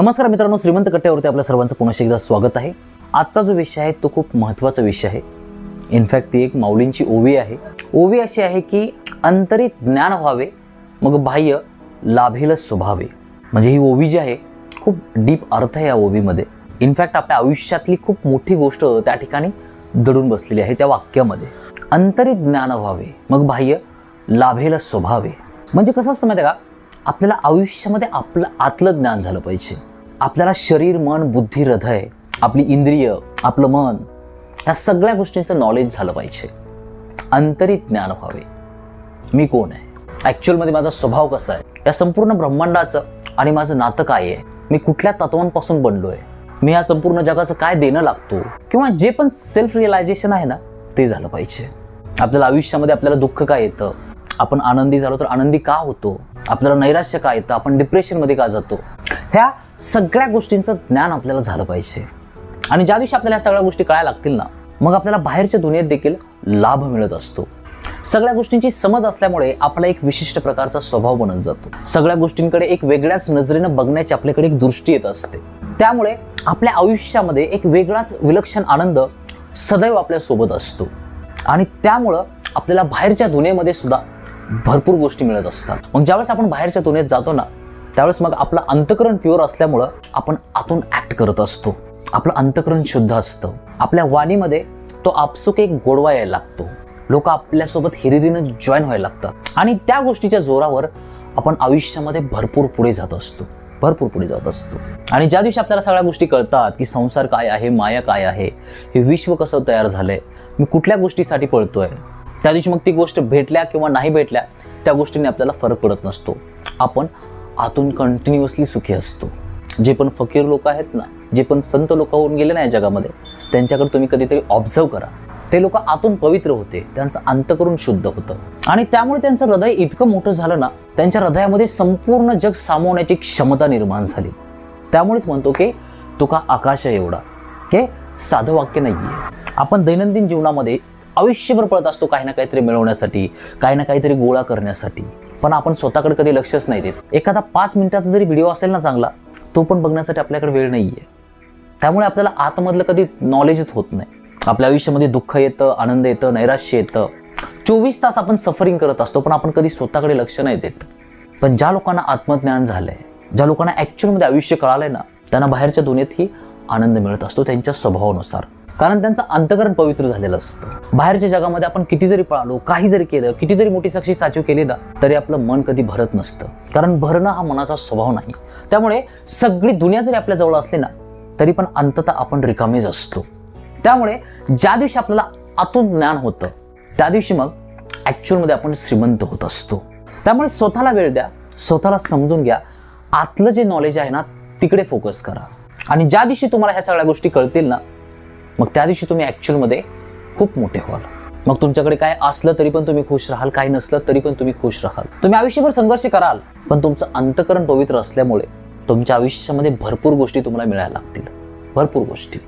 नमस्कार मित्रांनो श्रीमंत कट्ट्यावरती आपल्या सर्वांचं पुन्हा एकदा स्वागत आहे. आजचा जो विषय आहे तो खूप महत्त्वाचा विषय आहे. इनफॅक्ट ती एक माऊलींची ओवी आहे. ओवी अशी आहे की अंतरित ज्ञान व्हावे मग बाह्य लाभेल स्वभावे. म्हणजे ही ओवी जी आहे खूप डीप अर्थ आहे या ओवीमध्ये. इनफॅक्ट आपल्या आयुष्यातली खूप मोठी गोष्ट त्या ठिकाणी दडून बसलेली आहे त्या वाक्यामध्ये. अंतरित ज्ञान व्हावे मग बाह्य लाभेल स्वभावे. म्हणजे कसं असतं माहिती आहे का? आपल्याला आयुष्यामध्ये आपलं आतलं ज्ञान झालं पाहिजे. आपल्याला शरीर मन बुद्धी हृदय आपली इंद्रिय आपलं मन ह्या सगळ्या गोष्टींचं नॉलेज झालं पाहिजे. अंतरित ज्ञान व्हावे. मी कोण आहे? ॲक्च्युअलमध्ये माझा स्वभाव कसा आहे? या संपूर्ण ब्रह्मांडाचं आणि माझं नातं काय आहे? मी कुठल्या तत्वांपासून बनलो आहे मी या संपूर्ण जगाचं काय देणं लागतो? किंवा जे पण सेल्फ रिअलायझेशन आहे ना ते झालं पाहिजे. आपल्याला आयुष्यामध्ये आपल्याला दुःख काय येतं? आपण आनंदी झालो तर आनंदी का होतो? आपल्याला नैराश्य काय येतं? आपण डिप्रेशनमध्ये का जातो? ह्या सगळ्या गोष्टींचं ज्ञान आपल्याला झालं पाहिजे. आणि ज्या दिवशी आपल्याला या सगळ्या गोष्टी कळायला लागतील ना मग आपल्याला बाहेरच्या दुनियेत देखील लाभ मिळत असतो. सगळ्या गोष्टींची समज असल्यामुळे आपला एक विशिष्ट प्रकारचा स्वभाव बनत जातो. सगळ्या गोष्टींकडे एक वेगळ्याच नजरेनं बघण्याची आपल्याकडे एक दृष्टी येत असते. त्यामुळे आपल्या आयुष्यामध्ये एक वेगळाच विलक्षण आनंद सदैव आपल्यासोबत असतो. आणि त्यामुळं आपल्याला बाहेरच्या दुनियेमध्ये सुद्धा भरपूर गोष्टी मिळत असतात. मग ज्यावेळेस आपण बाहेरच्या दुनियेत जातो ना त्यावेळेस मग आपलं अंतकरण प्युअर असल्यामुळं आपण आतून ऍक्ट करत असतो. आपलं अंतकरण शुद्ध असतं. आपल्या वाणीमध्ये तो आपसुक एक गोडवा यायला लागतो. लोक आपल्यासोबत हिरिरीनं जॉईन व्हायला लागतात. आणि त्या गोष्टीच्या जोरावर आपण आयुष्यामध्ये भरपूर पुढे जात असतो. भरपूर पुढे जात असतो. आणि ज्या दिवशी आपल्याला सगळ्या गोष्टी कळतात की संसार काय आहे माया काय आहे हे विश्व कसं तयार झालंय मी कुठल्या गोष्टीसाठी पळतोय त्या दिवशी मग ती गोष्ट भेटल्या किंवा नाही भेटल्या त्या गोष्टीने आपल्याला फरक पडत नसतो. आपण आतून कंटिन्युअसली सुखी असतो. जे पण फकीर लोक आहेत ना जे पण संत लोक होऊन गेले ना या जगामध्ये त्यांच्याकडे तुम्ही कधीतरी ऑब्झर्व करा. ते लोक आतून पवित्र होते त्यांचं अंतकरून शुद्ध होतं. आणि त्यामुळे त्यांचं हृदय इतकं मोठं झालं ना त्यांच्या हृदयामध्ये संपूर्ण जग सामावण्याची क्षमता निर्माण झाली. त्यामुळेच म्हणतो की तुका आकाश आहे एवढा. हे साधं वाक्य नाही आहे आपण दैनंदिन जीवनामध्ये आयुष्यभर पळत असतो काही ना काहीतरी मिळवण्यासाठी काही ना काहीतरी गोळा करण्यासाठी. पण आपण स्वतःकडे कधी लक्षच नाही देत. एखादा पाच मिनिटाचा जरी व्हिडिओ असेल ना चांगला तो पण बघण्यासाठी आपल्याकडे वेळ नाही आहे त्यामुळे आपल्याला आतमधलं कधी नॉलेजच होत नाही. आपल्या आयुष्यामध्ये दुःख येतं आनंद येतं नैराश्य येतं. चोवीस तास आपण सफरिंग करत असतो पण आपण कधी स्वतःकडे लक्ष नाही देत. पण ज्या लोकांना आत्मज्ञान झालंय ज्या लोकांना ॲक्च्युअलमध्ये आयुष्य कळालंय ना त्यांना बाहेरच्या दुनियेतही आनंद मिळत असतो त्यांच्या स्वभावानुसार. कारण त्यांचं अंतकरण पवित्र झालेलं असतं. बाहेरच्या जगामध्ये आपण किती जरी पळालो काही जरी केलं किती जरी मोठी साक्षी साचीव केली ना तरी आपलं मन कधी भरत नसतं. कारण भरणं हा मनाचा स्वभाव नाही. त्यामुळे सगळी दुनिया जरी आपल्या जवळ असली ना तरी पण अंततः आपण रिकामेच असतो. त्यामुळे ज्या दिवशी आपल्याला आतून ज्ञान होतं त्या दिवशी मग ॲक्च्युअलमध्ये आपण श्रीमंत होत असतो. त्यामुळे स्वतःला वेळ द्या स्वतःला समजून घ्या. आतलं जे नॉलेज आहे ना तिकडे फोकस करा. आणि ज्या दिवशी तुम्हाला ह्या सगळ्या गोष्टी कळतील ना मग त्या दिवशी तुम्ही ॲक्च्युअलमध्ये खूप मोठे व्हाल. मग तुमच्याकडे काय असलं तरी पण तुम्ही खुश राहाल काही नसलं तरी पण तुम्ही खुश राहाल. तुम्ही आयुष्यभर संघर्ष कराल पण तुमचं अंतकरण पवित्र असल्यामुळे तुमच्या आयुष्यामध्ये भरपूर गोष्टी तुम्हाला मिळायला लागतील. भरपूर गोष्टी.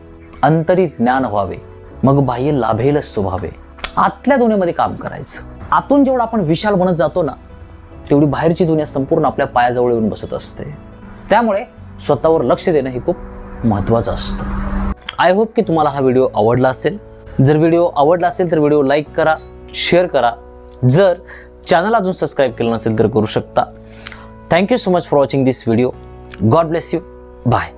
अंतरी ज्ञान व्हावे मग बाह्य लाभेल स्वभावे आतल्या दुनियेमध्ये काम करायचं. आतून जेवढं आपण विशाल बनत जातो ना तेवढी बाहेरची दुनिया संपूर्ण आपल्या पायाजवळ येऊन बसत असते. त्यामुळे स्वतःवर लक्ष देणं हे खूप महत्त्वाचं असतं. आय होप की तुम्हाला हा व्हिडिओ आवडला असेल. जर व्हिडिओ आवडला असेल तर व्हिडिओ लाईक करा शेअर करा. जर चॅनल अजून सबस्क्राईब केलं नसेल तर करू शकता. Thank you so much for watching this video God bless you bye